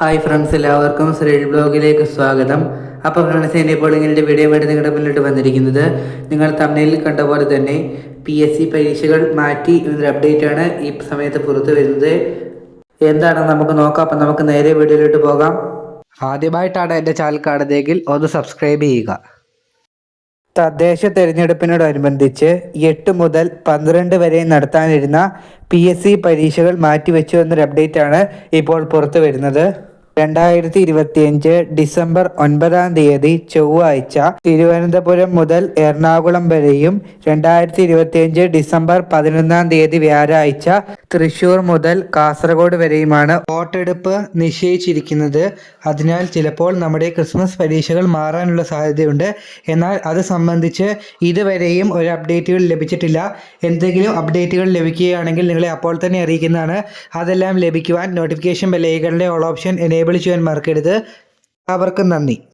Hi friends എല്ലാവർക്കും ശ്രീ ബ്ലോഗിലേക്ക് സ്വാഗതം. അപ്പോൾ ഫ്രണ്ട്സ് എന്റെ ഇപ്പോൾ ഇങ്ങനെ വീഡിയോ ആയിട്ട് നിങ്ങളുടെ മുന്നിലോട്ട് വന്നിരിക്കുന്നത് നിങ്ങൾ തമിഴിൽ കണ്ട പോലെ തന്നെ പി എസ് സി പരീക്ഷകൾ മാറ്റി എന്നൊരു അപ്ഡേറ്റ് ആണ് ഈ സമയത്ത് പുറത്തു വരുന്നത്. എന്താണെന്ന് നമുക്ക് നോക്കാം. അപ്പം നമുക്ക് നേരെ വീഡിയോയിലോട്ട് പോകാം. ആദ്യമായിട്ടാണ് എന്റെ ചാനൽ കാണുന്നതെങ്കിൽ ഒന്ന് സബ്സ്ക്രൈബ് ചെയ്യുക. തദ്ദേശ തെരഞ്ഞെടുപ്പിനോടനുബന്ധിച്ച് എട്ട് മുതൽ പന്ത്രണ്ട് വരെ നടത്താനിരുന്ന പി എസ് സി പരീക്ഷകൾ മാറ്റിവെച്ചു എന്നൊരു അപ്ഡേറ്റ് ആണ് ഇപ്പോൾ പുറത്തു വരുന്നത് രണ്ടായിരത്തി ഇരുപത്തിയഞ്ച് ഡിസംബർ ഒൻപതാം തീയതി ചൊവ്വാഴ്ച തിരുവനന്തപുരം മുതൽ എറണാകുളം വരെയും രണ്ടായിരത്തി ഇരുപത്തിയഞ്ച് ഡിസംബർ പതിനൊന്നാം തീയതി വ്യാഴാഴ്ച തൃശൂർ മുതൽ കാസർഗോഡ് വരെയുമാണ് വോട്ടെടുപ്പ് നിശ്ചയിച്ചിരിക്കുന്നത്. അതിനാൽ ചിലപ്പോൾ നമ്മുടെ ക്രിസ്മസ് പരീക്ഷകൾ മാറാനുള്ള സാധ്യതയുണ്ട്. എന്നാൽ അത് സംബന്ധിച്ച് ഇതുവരെയും ഒരു അപ്ഡേറ്റുകൾ ലഭിച്ചിട്ടില്ല. എന്തെങ്കിലും അപ്ഡേറ്റുകൾ ലഭിക്കുകയാണെങ്കിൽ നിങ്ങളെ അപ്പോൾ തന്നെ അറിയിക്കുന്നതാണ്. അതെല്ലാം ലഭിക്കുവാൻ നോട്ടിഫിക്കേഷൻ ബെല്ലൈകളുടെ ഓൾ ഓപ്ഷൻ എനേബിൾ ചെയ്യാൻ മറക്കരുത് അവർക്കും നന്ദി.